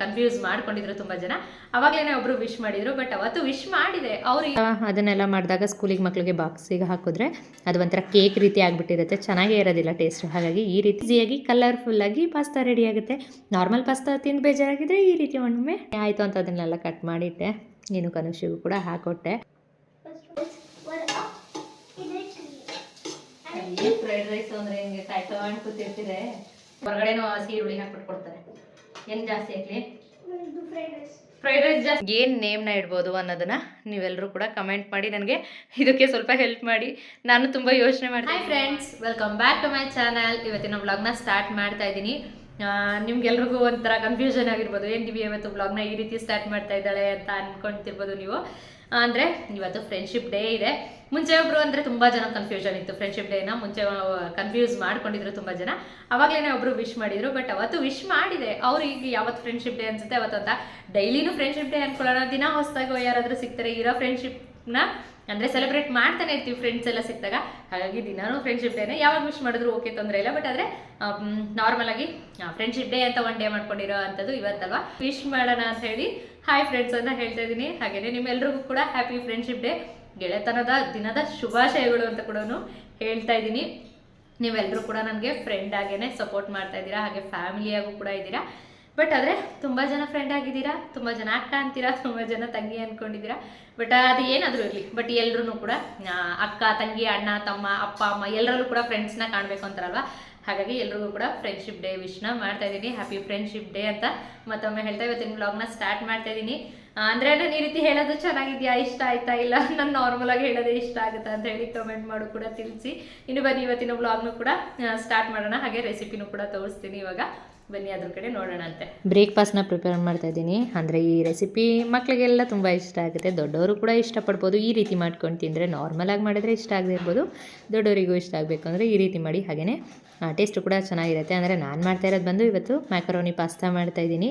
Confuse ಮಾಡ್ಕೊಂಡಿದ್ರು ತುಂಬಾ ಜನ. ಅವಾಗ್ಲೇನೆ ಒಬ್ರು ವಿಶ್ ಮಾಡಿದ್ರು ಬಟ್ ಅವತ್ತು ವಿಶ್ ಮಾಡಿದೆ. ಅವ್ರಿಗೆ ಅದನ್ನೆಲ್ಲ ಮಾಡಿದಾಗ ಸ್ಕೂಲಿಗೆ ಮಕ್ಕಳಿಗೆ ಬಾಕ್ಸಿಗೆ ಹಾಕಿದ್ರೆ ಅದು ಒಂಥರ ಕೇಕ್ ರೀತಿ ಆಗಿಬಿಟ್ಟಿರುತ್ತೆ. ಚೆನ್ನಾಗೇ ಇರೋದಿಲ್ಲ ಟೇಸ್ಟ್ ಹಾಗಾಗಿ ಈ ರೀತಿ ಕಲರ್ಫುಲ್ ಕಲರ್ಫುಲ್ಲಾಗಿ ಪಾಸ್ತಾ ರೆಡಿ ಆಗುತ್ತೆ. ನಾರ್ಮಲ್ ಪಾಸ್ತಾ ತಿಂದು ಬೇಜಾರಾಗಿದ್ರೆ ಈ ರೀತಿ ಒಮ್ಮೆ ಆಯಿತು ಅಂತ ಅದನ್ನೆಲ್ಲ ಕಟ್ ಮಾಡಿಟ್ಟೆ. ನೀನು ಕನುಷಿಗೂ ಕೂಡ ಹಾಕೊಟ್ಟೆ. ಫ್ರೈಡ್ ರೈಸ್ ಅಂದ್ರೆ ಹಿಂಗೆ ಹೊರಗಡೆನೂ ಹಸಿ ಈರುಳ್ಳಿ ಹಾಕ್ಬಿಟ್ಟು ಕೊಡ್ತಾರೆ. ಏನ್ ಜಾಸ್ತಿ ಹಾಕ್ಲಿ? ಫ್ರೈಡ್ ರೈಸ್ ಜಾಸ್ತಿ. ಏನು ನೇಮ್ನ ಇಡ್ಬೋದು ಅನ್ನೋದನ್ನ ನೀವೆಲ್ಲರೂ ಕೂಡ ಕಮೆಂಟ್ ಮಾಡಿ ನನಗೆ ಇದಕ್ಕೆ ಸ್ವಲ್ಪ ಹೆಲ್ಪ್ ಮಾಡಿ. ನಾನು ತುಂಬ ಯೋಚನೆ ಹಾಯ್ ಮಾಡ್ತೀನಿ friends welcome back to my channel ಇವತ್ತಿನ ವ್ಲಾಗ್ನ ಸ್ಟಾರ್ಟ್ ಮಾಡ್ತಾ ಇದ್ದೀನಿ. ನಿಮ್ಗೆಲ್ರಿಗೂ ಒಂಥರ ಕನ್ಫ್ಯೂಷನ್ ಆಗಿರ್ಬೋದು. ಏನು ದಿವ್ಯ ಇವತ್ತು ವ್ಲಾಗ್ನ ಈ ರೀತಿ ಸ್ಟಾರ್ಟ್ ಮಾಡ್ತಾ ಇದ್ದಾಳೆ ಅಂತ ಅನ್ಕೊಂತಿರ್ಬೋದು ನೀವು. ಅಂದರೆ ಇವತ್ತು ಫ್ರೆಂಡ್ಶಿಪ್ ಡೇ ಇದೆ. ಮುಂಚೆ ಒಬ್ರು ಅಂದರೆ ತುಂಬ ಜನ ಕನ್ಫ್ಯೂಷನ್ ಇತ್ತು. ಫ್ರೆಂಡ್ಶಿಪ್ ಡೇನ ಮುಂಚೆ ಕನ್ಫ್ಯೂಸ್ ಮಾಡ್ಕೊಂಡಿದ್ರು ತುಂಬ ಜನ. ಅವಾಗಲೇ ಒಬ್ರು ವಿಶ್ ಮಾಡಿದ್ರು ಬಟ್ ಅವತ್ತು ವಿಶ್ ಮಾಡಿದೆ. ಅವ್ರಿಗೆ ಯಾವತ್ತು ಫ್ರೆಂಡ್ಶಿಪ್ ಡೇ ಅನ್ಸುತ್ತೆ ಅವತ್ತು ಅಂತ. ಡೈಲಿನೂ ಫ್ರೆಂಡ್ಶಿಪ್ ಡೇ ಅನ್ಕೊಳ್ಳೋಣ. ದಿನ ಹೊಸದಾಗಿ ಯಾರಾದರೂ ಸಿಗ್ತಾರೆ ಇರೋ ಫ್ರೆಂಡ್ಶಿಪ್ನ ಅಂದರೆ ಸೆಲೆಬ್ರೇಟ್ ಮಾಡ್ತಾನೆ ಇರ್ತೀವಿ ಫ್ರೆಂಡ್ಸ್ ಎಲ್ಲ ಸಿಕ್ಕಿದಾಗ. ಹಾಗಾಗಿ ದಿನಾನು ಫ್ರೆಂಡ್ಶಿಪ್ ಡೇನೇ ಯಾವಾಗ ವಿಶ್ ಮಾಡಿದ್ರು ಓಕೆ ತೊಂದರೆ ಇಲ್ಲ. ಬಟ್ ಆದರೆ ನಾರ್ಮಲ್ ಆಗಿ ಫ್ರೆಂಡ್ಶಿಪ್ ಡೇ ಅಂತ ಒನ್ ಡೇ ಮಾಡ್ಕೊಂಡಿರೋ ಅಂಥದ್ದು ಇವತ್ತಲ್ವಾ? ವಿಶ್ ಮಾಡೋಣ ಅಂತ ಹೇಳಿ ಹಾಯ್ ಫ್ರೆಂಡ್ಸ್ ಅಂತ ಹೇಳ್ತಾ ಇದ್ದೀನಿ ಹಾಗೆಯೇ ನಿಮ್ಮೆಲ್ಲರಿಗೂ ಕೂಡ ಹ್ಯಾಪಿ ಫ್ರೆಂಡ್ಶಿಪ್ ಡೇ ಗೆಳೆತನದ ದಿನದ ಶುಭಾಶಯಗಳು ಅಂತ ಕೂಡ ಹೇಳ್ತಾ ಇದ್ದೀನಿ ನೀವೆಲ್ಲರೂ ಕೂಡ ನನಗೆ ಫ್ರೆಂಡ್ ಆಗೇನೆ ಸಪೋರ್ಟ್ ಮಾಡ್ತಾ ಇದ್ದೀರಾ, ಹಾಗೆ ಫ್ಯಾಮಿಲಿಯಾಗೂ ಕೂಡ ಇದ್ದೀರಾ. ಬಟ್ ಆದರೆ ತುಂಬ ಜನ ಫ್ರೆಂಡ್ ಆಗಿದ್ದೀರಾ, ತುಂಬ ಜನ ಅಕ್ಕ ಅಂತೀರಾ, ತುಂಬ ಜನ ತಂಗಿ ಅಂದ್ಕೊಂಡಿದ್ದೀರಾ ಬಟ್ ಅದು ಏನಾದರೂ ಇರಲಿ ಬಟ್ ಎಲ್ಲರೂ ಕೂಡ ಅಕ್ಕ, ತಂಗಿ, ಅಣ್ಣ, ತಮ್ಮ, ಅಪ್ಪ, ಅಮ್ಮ ಎಲ್ಲರಲ್ಲೂ ಕೂಡ ಫ್ರೆಂಡ್ಸ್ನ ಕಾಣಬೇಕು ಅಂತಾರಲ್ವ? ಹಾಗಾಗಿ ಎಲ್ರಿಗೂ ಕೂಡ ಫ್ರೆಂಡ್ಶಿಪ್ ಡೇ ವಿಶ್ನ ಮಾಡ್ತಾ ಇದ್ದೀನಿ. ಹ್ಯಾಪಿ ಫ್ರೆಂಡ್ಶಿಪ್ ಡೇ ಅಂತ ಮತ್ತೊಮ್ಮೆ ಹೇಳ್ತಾ ಇವತ್ತಿನ ವ್ಲಾಗ್ನ ಸ್ಟಾರ್ಟ್ ಮಾಡ್ತಾ ಇದ್ದೀನಿ. ಅಂದರೆ ನಾನು ಈ ರೀತಿ ಹೇಳೋದು ಚೆನ್ನಾಗಿದೆಯಾ? ಇಷ್ಟ ಆಯ್ತಾ? ಇಲ್ಲ, ನಾನು ನಾರ್ಮಲಾಗಿ ಹೇಳೋದೇ ಇಷ್ಟ ಆಗುತ್ತೆ ಅಂತ ಹೇಳಿ ಕಮೆಂಟ್ ಮಾಡು ಕೂಡ ತಿಳಿಸಿ. ಇನ್ನು ಬನ್ನಿ ಇವತ್ತಿನ ವ್ಲಾಗ್ನು ಕೂಡ ಸ್ಟಾರ್ಟ್ ಮಾಡೋಣ. ಹಾಗೆ ರೆಸಿಪಿನೂ ಕೂಡ ತೋರಿಸ್ತೀನಿ ಇವಾಗ. ಬನ್ನಿ ಅದ್ರ ಕಡೆ ನೋಡೋಣ ಅಂತೆ. ಬ್ರೇಕ್ಫಾಸ್ಟ್ನ ಪ್ರಿಪೇರ್ ಮಾಡ್ತಾ ಇದ್ದೀನಿ. ಅಂದರೆ ಈ ರೆಸಿಪಿ ಮಕ್ಕಳಿಗೆಲ್ಲ ತುಂಬ ಇಷ್ಟ ಆಗುತ್ತೆ. ದೊಡ್ಡವರು ಕೂಡ ಇಷ್ಟಪಡ್ಬೋದು. ಈ ರೀತಿ ಮಾಡ್ಕೊಂಡು ತಿಂದರೆ ನಾರ್ಮಲಾಗಿ ಮಾಡಿದರೆ ಇಷ್ಟ ಆಗದೆ ಇರ್ಬೋದು. ದೊಡ್ಡವರಿಗೂ ಇಷ್ಟ ಆಗಬೇಕು ಅಂದರೆ ಈ ರೀತಿ ಮಾಡಿ ಹಾಗೆಯೇ ಟೇಸ್ಟು ಕೂಡ ಚೆನ್ನಾಗಿರುತ್ತೆ. ಅಂದರೆ ನಾನು ಮಾಡ್ತಾ ಇರೋದು ಬಂದು ಇವತ್ತು ಮ್ಯಾಕರೋನಿ ಪಾಸ್ತಾ ಮಾಡ್ತಾ ಇದ್ದೀನಿ.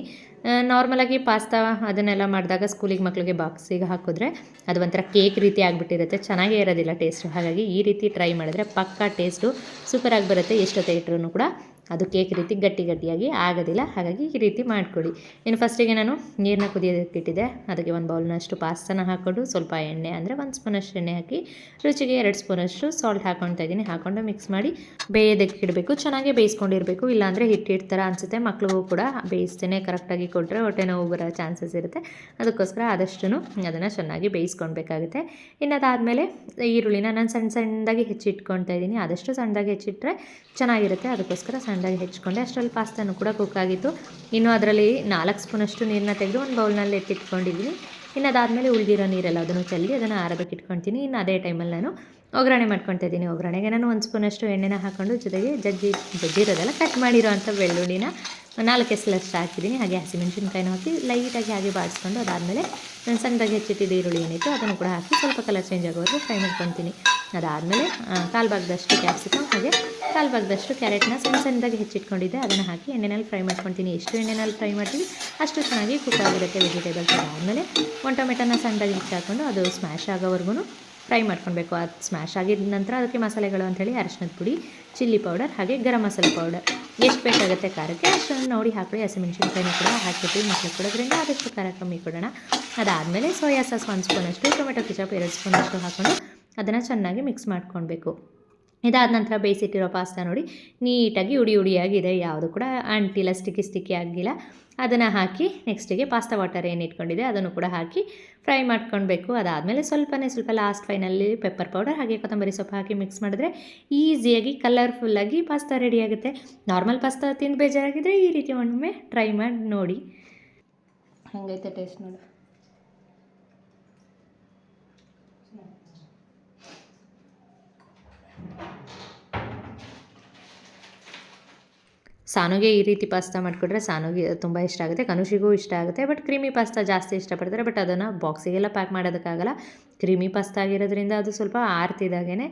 ನಾರ್ಮಲಾಗಿ ಪಾಸ್ತಾ ಅದನ್ನೆಲ್ಲ ಮಾಡಿದಾಗ ಸ್ಕೂಲಿಗೆ ಮಕ್ಕಳಿಗೆ ಬಾಕ್ಸಿಗೆ ಹಾಕಿದ್ರೆ ಅದು ಒಂಥರ ಕೇಕ್ ರೀತಿ ಆಗಿಬಿಟ್ಟಿರುತ್ತೆ. ಚೆನ್ನಾಗೇ ಇರೋದಿಲ್ಲ ಟೇಸ್ಟ್ ಹಾಗಾಗಿ ಈ ರೀತಿ ಟ್ರೈ ಮಾಡಿದ್ರೆ ಪಕ್ಕಾ ಟೇಸ್ಟು ಸೂಪರಾಗಿ ಬರುತ್ತೆ ಎಷ್ಟೊತ್ತೆ ಇಟ್ಟರೂ ಕೂಡ. ಅದು ಕೇಕ್ ರೀತಿ ಗಟ್ಟಿ ಗಟ್ಟಿಯಾಗಿ ಆಗೋದಿಲ್ಲ. ಹಾಗಾಗಿ ಈ ರೀತಿ ಮಾಡ್ಕೊಳ್ಳಿ. ಇನ್ನು ಫಸ್ಟಿಗೆ ನಾನು ನೀರನ್ನ ಕುದಿಯೋದಕ್ಕೆ ಇಟ್ಟಿದ್ದೆ. ಅದಕ್ಕೆ ಒಂದು ಬೌಲ್ನಷ್ಟು ಪಾಸ್ತಾನ ಹಾಕ್ಕೊಂಡು ಸ್ವಲ್ಪ ಎಣ್ಣೆ ಅಂದರೆ ಒಂದು ಸ್ಪೂನಷ್ಟು ಎಣ್ಣೆ ಹಾಕಿ, ರುಚಿಗೆ ಎರಡು ಸ್ಪೂನಷ್ಟು ಸಾಲ್ಟ್ ಹಾಕ್ಕೊಳ್ತಾ ಇದ್ದೀನಿ. ಹಾಕ್ಕೊಂಡು ಮಿಕ್ಸ್ ಮಾಡಿ ಬೇಯೋದಕ್ಕೆ ಇಡಬೇಕು. ಚೆನ್ನಾಗಿ ಬೇಯಿಸ್ಕೊಂಡಿರಬೇಕು. ಇಲ್ಲಾಂದರೆ ಹಿಟ್ಟು ಹಿಟ್ಟು ಥರ ಅನಿಸುತ್ತೆ. ಮಕ್ಳಿಗೂ ಕೂಡ ಬೇಯಿಸ್ತೇನೆ ಕರೆಕ್ಟಾಗಿ ಕೊಟ್ಟರೆ ಹೊಟ್ಟೆ ನೋವು ಬರೋ ಚಾನ್ಸಸ್ ಇರುತ್ತೆ. ಅದಕ್ಕೋಸ್ಕರ ಆದಷ್ಟು ಅದನ್ನು ಚೆನ್ನಾಗಿ ಬೇಯಿಸ್ಕೊಳ್ಬೇಕಾಗುತ್ತೆ. ಇನ್ನು ಅದಾದಮೇಲೆ ಈರುಳ್ಳಿನ ನಾನು ಸಣ್ಣ ಸಣ್ಣದಾಗಿ ಹೆಚ್ಚಿಟ್ಕೊಳ್ತಾ ಇದ್ದೀನಿ. ಆದಷ್ಟು ಸಣ್ಣದಾಗಿ ಹೆಚ್ಚಿಟ್ರೆ ಚೆನ್ನಾಗಿರುತ್ತೆ. ಅದಕ್ಕೋಸ್ಕರ ಸಣ್ಣದಾಗಿ ಹೆಚ್ಕೊಂಡೆ. ಅಷ್ಟರಲ್ಲಿ ಪಾಸ್ತಾನು ಕೂಡ ಕುಕ್ ಆಗಿತ್ತು. ಇನ್ನು ಅದರಲ್ಲಿ ನಾಲ್ಕು ಸ್ಪೂನಷ್ಟು ನೀರನ್ನ ತೆಗೆದು ಒಂದು ಬೌಲ್ನಲ್ಲಿ ಎತ್ತಿಟ್ಕೊಂಡಿದ್ದೀನಿ ಇನ್ನು ಅದಾದಮೇಲೆ ಉಳಿದಿರೋ ನೀರೆಲ್ಲ ಅದನ್ನು ಚೆಲ್ಲಿ ಅದನ್ನು ಆರೋದಕ್ಕೆ ಇಟ್ಕೊತೀನಿ ಇನ್ನು ಅದೇ ಟೈಮಲ್ಲಿ ನಾನು ಒಗ್ಗರಣೆ ಮಾಡ್ಕೊತಾ ಇದ್ದೀನಿ ಒಗ್ಗರಣೆಗೆ. ನಾನು ಒಂದು ಸ್ಪೂನಷ್ಟು ಎಣ್ಣೆನ ಹಾಕ್ಕೊಂಡು ಜೊತೆಗೆ ಜಜ್ಜಿ, ಜಜ್ಜಿರೋದೆಲ್ಲ ಕಟ್ ಮಾಡಿರೋ ಅಂಥ ಬೆಳ್ಳುಳ್ಳಿನ ನಾಲ್ಕು ಎಸಲಷ್ಟು ಹಾಕಿದ್ದೀನಿ. ಹಾಗೆ ಹಸಿಮೆಣಸಿನ್ಕಾಯಿನ ಹಾಕಿ ಲೈಟಾಗಿ ಹಾಗೆ ಬಾಡಿಸ್ಕೊಂಡು ಅದಾದಮೇಲೆ ನಾನು ಸಣ್ಣದಾಗಿ ಹೆಚ್ಚಿಟ್ಟಿದ್ದ ಈರುಳ್ಳಿ ಏನಿತ್ತು ಅದನ್ನು ಕೂಡ ಹಾಕಿ ಸ್ವಲ್ಪ ಕಲರ್ ಚೇಂಜ್ ಆಗೋವರೆಗೆ ಫ್ರೈ ಮಾಡ್ಕೊತೀನಿ. ಅದಾದಮೇಲೆ ಕಾಲು ಭಾಗದಷ್ಟು ಕ್ಯಾಪ್ಸಿಕಮ್ ಹಾಗೆ ಕಾಲು ಭಾಗದಷ್ಟು ಕ್ಯಾರೆಟ್ನ ಸಣ್ಣ ಸಣ್ಣದಾಗಿ ಹೆಚ್ಚಿಟ್ಕೊಂಡಿದ್ದೆ. ಅದನ್ನು ಹಾಕಿ ಎಣ್ಣೆನಲ್ಲಿ ಫ್ರೈ ಮಾಡ್ಕೊತೀನಿ. ಎಷ್ಟು ಎಣ್ಣೆನಲ್ಲಿ ಫ್ರೈ ಮಾಡ್ತೀವಿ ಅಷ್ಟು ಚೆನ್ನಾಗಿ ಕುಕ್ ಆಗಿರುತ್ತೆ ವೆಜಿಟೇಬಲ್ಸ್ ಅದಾದಮೇಲೆ ಒಂದು ಟೊಮೆಟೊನ ಸಣ್ಣದಾಗಿ ಹೆಚ್ಚಾಕೊಂಡು ಅದು ಸ್ಮ್ಯಾಶ್ ಆಗೋವರೆಗೂ ಫ್ರೈ ಮಾಡ್ಕೊಳ್ಬೇಕು. ಅದು ಸ್ಮ್ಯಾಶ್ ಆಗಿದ ನಂತರ ಅದಕ್ಕೆ ಮಸಾಲೆಗಳು ಅಂಥೇಳಿ ಅರಿಶಿನದ ಪುಡಿ ಚಿಲ್ಲಿ ಪೌಡರ್ ಹಾಗೆ ಗರಂ ಮಸಾಲೆ ಪೌಡರ್ ಎಷ್ಟು ಬೇಕಾಗುತ್ತೆ ಖಾರಕ್ಕೆ ಅಷ್ಟನ್ನು ನೋಡಿ ಹಾಕೊಳ್ಳಿ ಹಸಿಮೆಣಸಿನ್ಕಾಯಿನ ಕೂಡ ಹಾಕಿಬಿಟ್ಟು ಮಕ್ಕಳು ಕೊಡೋದ್ರಿಂದ ಆದಷ್ಟು ಖಾರ ಕಮ್ಮಿ ಕೊಡೋಣ. ಅದಾದಮೇಲೆ ಸೋಯಾ ಸಾಸ್ ಒಂದು ಸ್ಪೂನಷ್ಟು ಟೊಮೆಟೊ ಕಿಚಪ್ ಎರಡು ಸ್ಪೂನಷ್ಟು ಹಾಕ್ಕೊಂಡು ಅದನ್ನು ಚೆನ್ನಾಗಿ ಮಿಕ್ಸ್ ಮಾಡ್ಕೊಳ್ಬೇಕು. ಇದಾದ ನಂತರ ಬೇಯಿಸಿಟ್ಟಿರೋ ಪಾಸ್ತಾ ನೋಡಿ, ನೀಟಾಗಿ ಉಡಿ ಉಡಿಯಾಗಿದೆ. ಯಾವುದು ಕೂಡ ಅಂಟಿಲ್ಲ ಸ್ಟಿಕ್ಕಿ ಸ್ಟಿಕ್ಕಿ ಆಗಿಲ್ಲ. ಅದನ್ನು ಹಾಕಿ ನೆಕ್ಸ್ಟಿಗೆ ಪಾಸ್ತಾ ವಾಟರ್ ಏನು ಇಟ್ಕೊಂಡಿದೆ ಅದನ್ನು ಕೂಡ ಹಾಕಿ ಫ್ರೈ ಮಾಡ್ಕೊಳ್ಬೇಕು. ಅದಾದಮೇಲೆ ಸ್ವಲ್ಪನೇ ಸ್ವಲ್ಪ ಲಾಸ್ಟ್ ಫೈನಲ್ಲಿ ಪೆಪ್ಪರ್ ಪೌಡರ್ ಹಾಗೆ ಕೊತ್ತಂಬರಿ ಸೊಪ್ಪು ಹಾಕಿ ಮಿಕ್ಸ್ ಮಾಡಿದ್ರೆ ಈಸಿಯಾಗಿ ಕಲರ್ಫುಲ್ಲಾಗಿ ಪಾಸ್ತಾ ರೆಡಿ ಆಗುತ್ತೆ. ನಾರ್ಮಲ್ ಪಾಸ್ತಾ ತಿಂದು ಬೇಜಾರಾಗಿದ್ದರೆ ಈ ರೀತಿ ಒಮ್ಮೆ ಟ್ರೈ ಮಾಡಿ ನೋಡಿ. ಹಂಗೈತೆ ಟೇಸ್ಟ್ ನೋಡು. ಸಾನುಗೆ ಈ ರೀತಿ ಪಾಸ್ತಾ ಮಾಡಿಕೊಟ್ರೆ ಸಾನುಗೆ ತುಂಬ ಇಷ್ಟ ಆಗುತ್ತೆ, ಕನುಷಿಗೂ ಇಷ್ಟ ಆಗುತ್ತೆ ಬಟ್ ಕ್ರೀಮಿ ಪಾಸ್ತಾ ಜಾಸ್ತಿ ಇಷ್ಟಪಡ್ತಾರೆ ಬಟ್ ಅದನ್ನು ಬಾಕ್ಸಿಗೆಲ್ಲ ಪ್ಯಾಕ್ ಮಾಡೋದಕ್ಕಾಗಲ್ಲ. ಕ್ರೀಮಿ ಪಾಸ್ತಾ ಆಗಿರೋದ್ರಿಂದ ಅದು ಸ್ವಲ್ಪ ಆರ್ತಿದಾಗೇ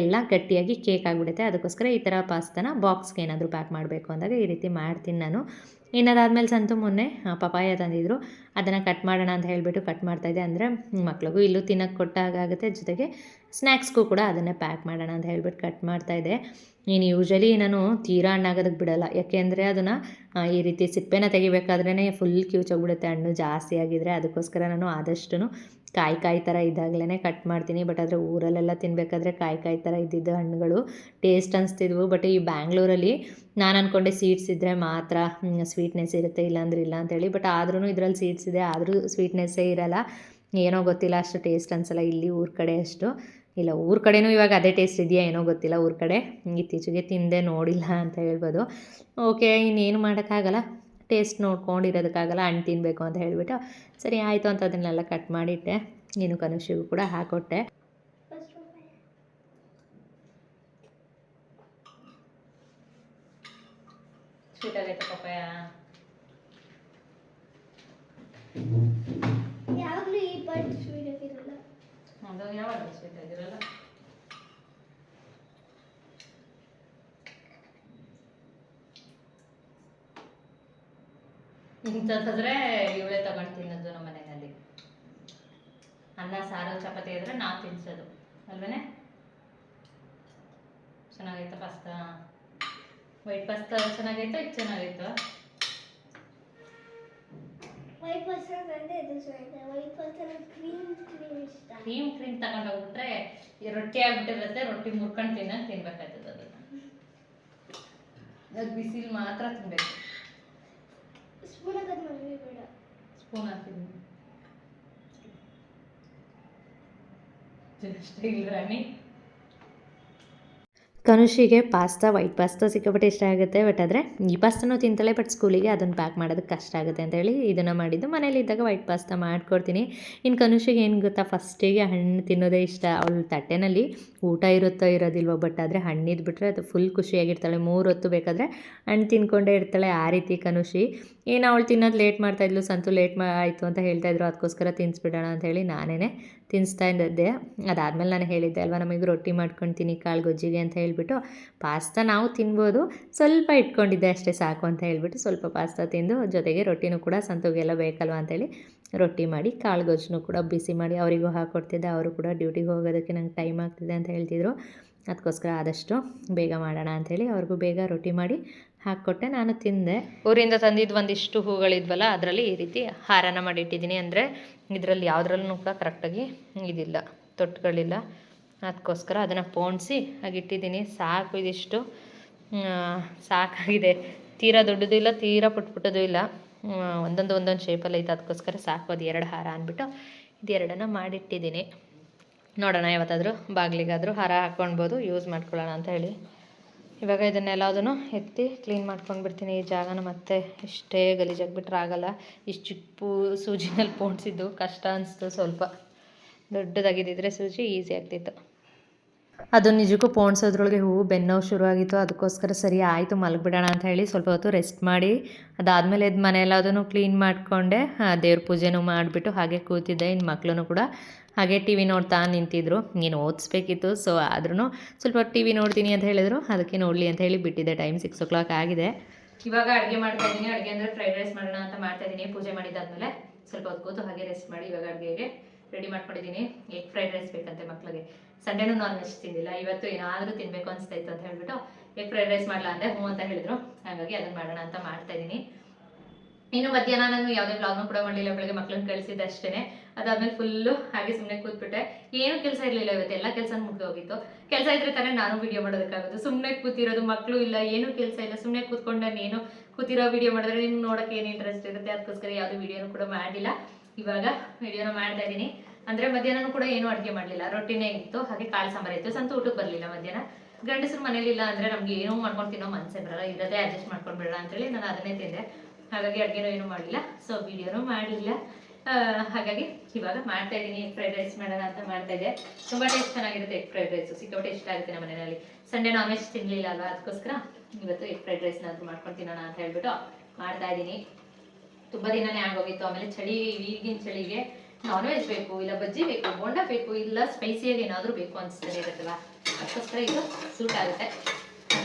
ಎಲ್ಲ ಗಟ್ಟಿಯಾಗಿ ಕೇಕ್ ಆಗಿಬಿಡುತ್ತೆ. ಅದಕ್ಕೋಸ್ಕರ ಈ ಥರ ಪಾಸ್ತಾನ ಬಾಕ್ಸ್ಗೆ ಏನಾದರೂ ಪ್ಯಾಕ್ ಮಾಡಬೇಕು ಅಂದಾಗ ಈ ರೀತಿ ಮಾಡ್ತೀನಿ ನಾನು. ಇನ್ನದಾದಮೇಲೆ ಸಂತು ಮೊನ್ನೆ ಪಪಾಯ ತಂದಿದ್ರು. ಅದನ್ನು ಕಟ್ ಮಾಡೋಣ ಅಂತ ಹೇಳಿಬಿಟ್ಟು ಕಟ್ ಮಾಡ್ತಾಯಿದ್ದೆ ಅಂದರೆ ಮಕ್ಳಿಗೂ ಇಲ್ಲೂ ತಿನ್ನೋಕ್ಕೆ ಕೊಟ್ಟಾಗುತ್ತೆ ಜೊತೆಗೆ ಸ್ನ್ಯಾಕ್ಸ್ಗೂ ಕೂಡ ಅದನ್ನೇ ಪ್ಯಾಕ್ ಮಾಡೋಣ ಅಂತ ಹೇಳಿಬಿಟ್ಟು ಕಟ್ ಮಾಡ್ತಾಯಿದ್ದೆ ನೀನು ಯೂಶಲಿ ನಾನು ತೀರಾ ಹಣ್ಣಾಗೋದಕ್ಕೆ ಬಿಡಲ್ಲ. ಯಾಕೆಂದರೆ ಅದನ್ನು ಈ ರೀತಿ ಸಿಪ್ಪೆನ ತೆಗಿಬೇಕಾದ್ರೇ ಫುಲ್ ಕಿವುಚೋಗ್ಬಿಡುತ್ತೆ ಹಣ್ಣು ಜಾಸ್ತಿ ಆಗಿದ್ರೆ ಅದಕ್ಕೋಸ್ಕರ ನಾನು ಆದಷ್ಟು ಕಾಯಿ ಕಾಯಿ ಥರ ಇದ್ದಾಗಲೇ ಕಟ್ ಮಾಡ್ತೀನಿ. ಬಟ್ ಆದರೆ ಊರಲ್ಲೆಲ್ಲ ತಿನ್ನಬೇಕಾದ್ರೆ ಕಾಯಿ ಕಾಯಿ ಥರ ಇದ್ದಿದ್ದು ಹಣ್ಣುಗಳು ಟೇಸ್ಟ್ ಅನಿಸ್ತಿದ್ವು. ಬಟ್ ಈ ಬ್ಯಾಂಗ್ಳೂರಲ್ಲಿ ನಾನು ಅಂದ್ಕೊಂಡೆ ಸೀಡ್ಸ್ ಇದ್ದರೆ ಮಾತ್ರ ಸ್ವೀಟ್ನೆಸ್ ಇರುತ್ತೆ, ಇಲ್ಲಾಂದ್ರೆ ಇಲ್ಲ ಅಂತೇಳಿ. ಬಟ್ ಆದ್ರೂ ಇದರಲ್ಲಿ ಸೀಡ್ಸ್ ಇದೆ. ಆದರೂ ಸ್ವೀಟ್ನೆಸ್ಸೇ ಇರಲ್ಲ. ಏನೋ ಗೊತ್ತಿಲ್ಲ, ಅಷ್ಟು ಟೇಸ್ಟ್ ಅನಿಸಲ್ಲ. ಇಲ್ಲಿ ಊರ ಕಡೆ ಅಷ್ಟು. ಇಲ್ಲ, ಊರ ಕಡೆನೂ ಇವಾಗ ಅದೇ ಟೇಸ್ಟ್ ಇದೆಯಾ ಏನೋ ಗೊತ್ತಿಲ್ಲ, ಊರ ಕಡೆ. ಇತ್ತೀಚೆಗೆ ತಿಂದೆ, ನೋಡಿಲ್ಲ ಅಂತ ಹೇಳ್ಬೋದು. ಓಕೆ ಇನ್ನೇನು ಮಾಡೋಕ್ಕಾಗಲ್ಲ. ಟೇಸ್ಟ್ ನೋಡ್ಕೊಂಡಿರೋದಕ್ಕಾಗಲ್ಲ, ಹಣ್ಣು ತಿನ್ನಬೇಕು ಅಂತ ಹೇಳಿಬಿಟ್ಟು. ಸರಿ, ಆಯಿತು ಅಂತ ಅದನ್ನೆಲ್ಲ ಕಟ್ ಮಾಡಿಟ್ಟೆ. ನೀನು ಕನುಷಿಗೂ ಕೂಡ ಹಾಕೊಟ್ಟೆ. ಪಪ್ಪಾಯ. ಅದು ಯಾವಾಗ ಸ್ವೀಟ್ ಆಗಿರಲ್ಲ? ಇಂಥದ್ದಾದ್ರೆ ಇವಳೆ ತಗೊಂಡು ತಿನ್ನೋದು ನಮ್ಮ ಮನೆಯಲ್ಲಿ. ಅನ್ನ, ಸಾರು, ಚಪಾತಿ ಇದ್ರೆ ನಾವು ತಿನ್ಸೋದು. ಅಲ್ವೇನೆ? ಚೆನ್ನಾಗೈತ ಪಾಸ್ತಾ ವೈಟ್ ಪಾಸ್ತಾ ಚೆನ್ನಾಗೈತೋ, ಇದು ಚೆನ್ನಾಗೈತೋ? ವೈಟ್ ಕ್ರೀಮ್ ಕ್ರೀಮ್ ತಗೊಂಡು ಹೋಗ್ಬಿಟ್ರೆ ರೊಟ್ಟಿ ಆಗ್ಬಿಟ್ಟಿರುತ್ತೆ, ರೊಟ್ಟಿ ಮುರ್ಕೊಂಡು ತಿನ್ನ ತಿನ್ಬೇಕಾಗ್ತದೆ ಅದನ್ನ. ಅದು ಬಿಸಿಲು ಮಾತ್ರ ತಿನ್ಬೇಕು. ಸ್ಪೂನ್ ಹಾಕೋದು ಬೇಡ ಅಷ್ಟೇ ಇಲ್ಲ ರಾಣಿ. ಕನುಷಿಗೆ ಪಾಸ್ತಾ, ವೈಟ್ ಪಾಸ್ತಾ ಸಿಕ್ಕಾಪಟ್ಟೆ ಇಷ್ಟ ಆಗುತ್ತೆ. ಬಟ್ ಆದರೆ ಈ ಪಾಸ್ತಾನೂ ತಿಂತಾಳೆ, ಬಟ್ ಸ್ಕೂಲಿಗೆ ಅದನ್ನು ಪ್ಯಾಕ್ ಮಾಡೋದಕ್ಕೆ ಕಷ್ಟ ಆಗುತ್ತೆ ಅಂತೇಳಿ ಇದನ್ನು ಮಾಡಿದ್ದು. ಮನೇಲಿ ಇದ್ದಾಗ ವೈಟ್ ಪಾಸ್ತಾ ಮಾಡ್ಕೊಡ್ತೀನಿ. ಇನ್ನು ಕನುಷಿಗೆ ಏನು ಗೊತ್ತಾ, ಫಸ್ಟಿಗೆ ಹಣ್ಣು ತಿನ್ನೋದೇ ಇಷ್ಟ. ಅವಳು ತಟ್ಟೆನಲ್ಲಿ ಊಟ ಇರುತ್ತೋ ಇರೋದಿಲ್ವೋ, ಬಟ್ ಆದರೆ ಹಣ್ಣಿದ್ದು ಬಿಟ್ಟರೆ ಅದು ಫುಲ್ ಖುಷಿಯಾಗಿರ್ತಾಳೆ. ಮೂರು ಹೊತ್ತು ಬೇಕಾದರೆ ಹಣ್ಣು ತಿನ್ಕೊಂಡೇ ಇರ್ತಾಳೆ ಆ ರೀತಿ ಕನುಷಿ. ಏನು ಅವಳು ತಿನ್ನೋದು ಲೇಟ್ ಮಾಡ್ತಾಯಿದ್ಲು ಸಂತು ಲೇಟ್ ಮಾ ಆಯಿತು ಅಂತ ಹೇಳ್ತಾಯಿದ್ರು ಅದಕ್ಕೋಸ್ಕರ ತಿನ್ನಿಸ್ಬಿಡೋಣ ಅಂತ ಹೇಳಿ ನಾನೇ ತಿನ್ನಿಸ್ತಾ ಇದ್ದದ್ದೆ. ಅದಾದಮೇಲೆ ನಾನು ಹೇಳಿದ್ದೆ ಅಲ್ವಾ, ನಮಗೆ ರೊಟ್ಟಿ ಮಾಡ್ಕೊಳ್ತೀನಿ ಕಾಳು ಗೊಜ್ಜಿಗೆ ಅಂತ ಹೇಳಿಬಿಟ್ಟು. ಪಾಸ್ತಾ ನಾವು ತಿನ್ಬೋದು, ಸ್ವಲ್ಪ ಇಟ್ಕೊಂಡಿದ್ದೆ ಅಷ್ಟೇ ಸಾಕು ಅಂತ ಹೇಳಿಬಿಟ್ಟು ಸ್ವಲ್ಪ ಪಾಸ್ತಾ ತಿಂದು, ಜೊತೆಗೆ ರೊಟ್ಟಿನೂ ಕೂಡ ಸಂತುಗೆಲ್ಲ ಬೇಕಲ್ವ ಅಂತೇಳಿ ರೊಟ್ಟಿ ಮಾಡಿ, ಕಾಳು ಗೊಜ್ಜನ್ನು ಕೂಡ ಬಿಸಿ ಮಾಡಿ, ಅವರಿಗೂ ಹಾಕ್ಕೊಡ್ತಿದ್ದೆ ಅವರು ಕೂಡ ಡ್ಯೂಟಿಗೆ ಹೋಗೋದಕ್ಕೆ ನಂಗೆ ಟೈಮ್ ಆಗ್ತಿದೆ ಅಂತ ಹೇಳ್ತಿದ್ರು. ಅದಕ್ಕೋಸ್ಕರ ಆದಷ್ಟು ಬೇಗ ಮಾಡೋಣ ಅಂಥೇಳಿ ಅವ್ರಿಗೂ ಬೇಗ ರೊಟ್ಟಿ ಮಾಡಿ ಹಾಕ್ಕೊಟ್ಟೆ, ನಾನು ತಿಂದೆ. ಊರಿಂದ ತಂದಿದ್ದು ಒಂದಿಷ್ಟು ಹೂಗಳಿದ್ವಲ್ಲ, ಅದರಲ್ಲಿ ಈ ರೀತಿ ಹಾರನ ಮಾಡಿಟ್ಟಿದ್ದೀನಿ. ಅಂದರೆ ಇದರಲ್ಲಿ ಯಾವುದ್ರಲ್ಲೂ ಕೂಡ ಕರೆಕ್ಟಾಗಿ ಇದಿಲ್ಲ ತೊಟ್ಟುಗಳಿಲ್ಲ ಅದಕ್ಕೋಸ್ಕರ ಅದನ್ನು ಪೋಣಿಸಿ ಹಾಗಿಟ್ಟಿದ್ದೀನಿ ಸಾಕು ಇದಿಷ್ಟು. ಸಾಕಾಗಿದೆ. ತೀರಾ ದೊಡ್ಡದೂ ಇಲ್ಲ, ತೀರಾ ಪುಟ್ ಪುಟ್ಟದು ಇಲ್ಲ. ಒಂದೊಂದು ಒಂದೊಂದು ಶೇಪಲ್ಲಿ ಐತೆ ಅದಕ್ಕೋಸ್ಕರ ಸಾಕು. ಅದು ಎರಡು ಹಾರ ಅಂದ್ಬಿಟ್ಟು ಇದೆರಡನ್ನು ಮಾಡಿಟ್ಟಿದ್ದೀನಿ. ನೋಡೋಣ ಯಾವತ್ತಾದರೂ ಬಾಗಿಲಿಗಾದರೂ ಹಾರ ಹಾಕ್ಕೊಳ್ಬೋದು ಯೂಸ್ ಮಾಡ್ಕೊಳ್ಳೋಣ ಅಂತ ಹೇಳಿ. ಇವಾಗ ಇದನ್ನೆಲ್ಲದನ್ನು ಎತ್ತಿ ಕ್ಲೀನ್ ಮಾಡ್ಕೊಂಡು ಬಿಡ್ತೀನಿ ಈ ಜಾಗನ ಮತ್ತೆ ಇಷ್ಟೇ ಗಲೀಜಾಗಿಬಿಟ್ರೆ ಆಗಲ್ಲ. ಇಷ್ಟು ಚಿಪ್ಪು ಸೂಜಿನಲ್ಲಿ ಪೋಣಿಸಿದ್ದು ಕಷ್ಟ ಅನಿಸ್ತು ಸ್ವಲ್ಪ. ದೊಡ್ಡದಾಗಿದ್ದಿದ್ರೆ ಸೂಜಿ ಈಸಿ ಆಗ್ತಿತ್ತು. ಅದು ನಿಜಕ್ಕೂ ಪೋಣಿಸೋದ್ರೊಳಗೆ ಹೂವು ಬೆನ್ನೋವು ಶುರುವಾಗಿತ್ತು. ಅದಕ್ಕೋಸ್ಕರ ಸರಿ ಆಯಿತು, ಮಲಗಿಬಿಡೋಣ ಅಂತ ಹೇಳಿ ಸ್ವಲ್ಪ ಹೊತ್ತು ರೆಸ್ಟ್ ಮಾಡಿ, ಅದಾದಮೇಲೆ ಎದ್ದು ಮನೆಯೆಲ್ಲದನ್ನು ಕ್ಲೀನ್ ಮಾಡಿಕೊಂಡೆ. ದೇವ್ರ ಪೂಜೆನೂ ಮಾಡಿಬಿಟ್ಟು ಹಾಗೆ ಕೂತಿದ್ದೆ. ಇನ್ನು ಮಕ್ಕಳು ಕೂಡ ಹಾಗೆ ಟಿ ವಿ ನೋಡ್ತಾ ನಿಂತಿದ್ರು. ನೀನು ಓದಿಸ್ಬೇಕಿತ್ತು ಸೊ ಆದ್ರೂ ಸ್ವಲ್ಪ ಟಿ ವಿ ನೋಡ್ತೀನಿ ಅಂತ ಹೇಳಿದ್ರು. ಅದಕ್ಕೆ ನೋಡಲಿ ಅಂತ ಹೇಳಿ ಬಿಟ್ಟಿದ್ದೆ. ಟೈಮ್ ಸಿಕ್ಸ್ ಓ ಕ್ಲಾಕ್ ಆಗಿದೆ. ಇವಾಗ ಅಡುಗೆ ಮಾಡ್ತಾ ಇದ್ದೀನಿ ಅಡುಗೆ ಅಂದರೆ ಫ್ರೈಡ್ ರೈಸ್ ಮಾಡೋಣ ಅಂತ ಮಾಡ್ತಾ ಇದ್ದೀನಿ ಪೂಜೆ ಮಾಡಿದಾದ್ಮೇಲೆ ಸ್ವಲ್ಪ ಹೊತ್ತು ಕೂತು ಹಾಗೆ ರೆಸ್ಟ್ ಮಾಡಿ ಇವಾಗ ಅಡುಗೆಗೆ ರೆಡಿ ಮಾಡ್ಕೊಂಡಿದ್ದೀನಿ ಎಗ್ ಫ್ರೈಡ್ ರೈಸ್ ಬೇಕಂತೆ ಮಕ್ಳಿಗೆ. ಸಂಡೇನೂ ನಾನ್ ವೆಜ್ ತಿಂದಿಲ್ಲ. ಇವತ್ತು ಏನಾದರೂ ತಿನ್ನಬೇಕು ಅನಿಸ್ತಾ ಇತ್ತು ಅಂತ ಹೇಳ್ಬಿಟ್ಟು ಎಗ್ ಫ್ರೈಡ್ ರೈಸ್ ಮಾಡ್ಲಾ ಅಂದೆ ಹ್ಞೂ ಅಂತ ಹೇಳಿದ್ರು. ಹಾಗಾಗಿ ಅದನ್ನ ಮಾಡೋಣ ಅಂತ ಮಾಡ್ತಾ ಇದ್ದೀನಿ ಇನ್ನು ಮಧ್ಯಾಹ್ನ ನಾನು ಯಾವುದೇ ಬ್ಲಾಗ್ನು ಕೂಡ ಮಾಡಲಿಲ್ಲ, ಬೆಳಗ್ಗೆ ಮಕ್ಳನ್ನ ಕಳಿಸಿದ್ದೆ ಅಷ್ಟೇ ಅದಾದ್ಮೇಲೆ ಫುಲ್ಲು ಹಾಗೆ ಸುಮ್ಮನೆ ಕೂತ್ಬಿಟ್ಟೆ. ಏನು ಕೆಲಸ ಇರಲಿಲ್ಲ ಇವತ್ತು, ಎಲ್ಲ ಕೆಲಸ ಮುಗಿದೋಗಿತ್ತು. ಕೆಲಸ ಇದ್ರೆ ತಾನೇ ನಾನು ವಿಡಿಯೋ ಮಾಡೋದಕ್ಕಾಗೋದು. ಸುಮ್ಮನೆ ಕೂತಿರೋದು ಮಕ್ಕಳು ಇಲ್ಲ, ಏನು ಕೆಲಸ ಇಲ್ಲ. ಸುಮ್ಮನೆ ಕೂತ್ಕೊಂಡೆ ನೀನು ಕೂತಿರೋ ವಿಡಿಯೋ ಮಾಡಿದ್ರೆ ನಿಮ್ಗೆ ನೋಡೋಕೆ ಏನು ಇಂಟ್ರೆಸ್ಟ್ ಇರುತ್ತೆ? ಅದಕ್ಕೋಸ್ಕರ ಯಾವುದು ವಿಡಿಯೋನು ಕೂಡ ಮಾಡಿಲ್ಲ. ಇವಾಗ ವಿಡಿಯೋನ ಮಾಡ್ತಾ ಇದ್ದೀನಿ. ಅಂದರೆ ಮಧ್ಯಾಹ್ನ ಕೂಡ ಏನು ಅಡುಗೆ ಮಾಡಲಿಲ್ಲ. ರೊಟ್ಟಿನೇ ಇತ್ತು, ಹಾಗೆ ಕಾಳು ಸಾಂಬಾರು ಇತ್ತು. ಸಂತ ಊಟಕ್ಕೆ ಬರಲಿಲ್ಲ ಮಧ್ಯಾಹ್ನ. ಗಂಡಸರು ಮನೇಲಿ ಇಲ್ಲ ಅಂದರೆ ನಮ್ಗೆ ಏನೂ ಮಾಡ್ಕೊಂಡು ತಿನ್ನೋ ಮನಸ್ಸೇ ಬರಲ್ಲ. ಇರೋದೇ ಅಡ್ಜಸ್ಟ್ ಮಾಡ್ಕೊಂಡು ಬಿಡೋಣ ಅಂತೇಳಿ ನಾನು ಅದನ್ನೇ ತಿಂದೆ. ಹಾಗಾಗಿ ಅಡುಗೆನೂ ಏನು ಮಾಡಿಲ್ಲ. ಸೊ ವಿಡಿಯೋನೂ ಮಾಡಿಲ್ಲ. ಹಾಗಾಗಿ ಇವಾಗ ಮಾಡ್ತಾ ಇದ್ದೀನಿ. ಎಗ್ ಫ್ರೈಡ್ ರೈಸ್ ಮಾಡೋಣ ಅಂತ ಮಾಡ್ತಾ ಇದ್ದೆ ತುಂಬ ಟೇಸ್ಟ್ ಚೆನ್ನಾಗಿರುತ್ತೆ ಎಗ್ ಫ್ರೈಡ್ ರೈಸ್ ಸಿಕ್ಕಾಪಟ್ಟೆ ಇಷ್ಟ ಆಗುತ್ತೆ ನಮ್ಮ ಮನೆಯಲ್ಲಿ. ಸಂಡೆ ನಾನ್ ವೆಜ್ ತಿನ್ನಲಿಲ್ಲ ಅಲ್ವಾ? ಅದಕ್ಕೋಸ್ಕರ ಇವತ್ತು ಎಗ್ ಫ್ರೈಡ್ ರೈಸ್ನಾದ್ರು ಮಾಡ್ಕೊಂಡು ತಿನ್ನೋಣ ಅಂತ ಹೇಳ್ಬಿಟ್ಟು ಮಾಡ್ತಾ ಇದ್ದೀನಿ. ತುಂಬ ದಿನನೇ ಆಗೋಗಿತ್ತು. ಆಮೇಲೆ ಚಳಿ, ಈಗಿನ ಚಳಿಗೆ ನಾನ್ ವೆಜ್ ಬೇಕು, ಇಲ್ಲ ಬಜ್ಜಿ ಬೇಕು, ಬೋಂಡ ಬೇಕು, ಇಲ್ಲ ಸ್ಪೈಸಿಯಾಗಿ ಏನಾದರೂ ಬೇಕು ಅನಿಸ್ತಾನೆ ಇರುತ್ತಲ್ಲ ಅದಕ್ಕೋಸ್ಕರ ಇದು ಸೂಟ್ ಆಗುತ್ತೆ.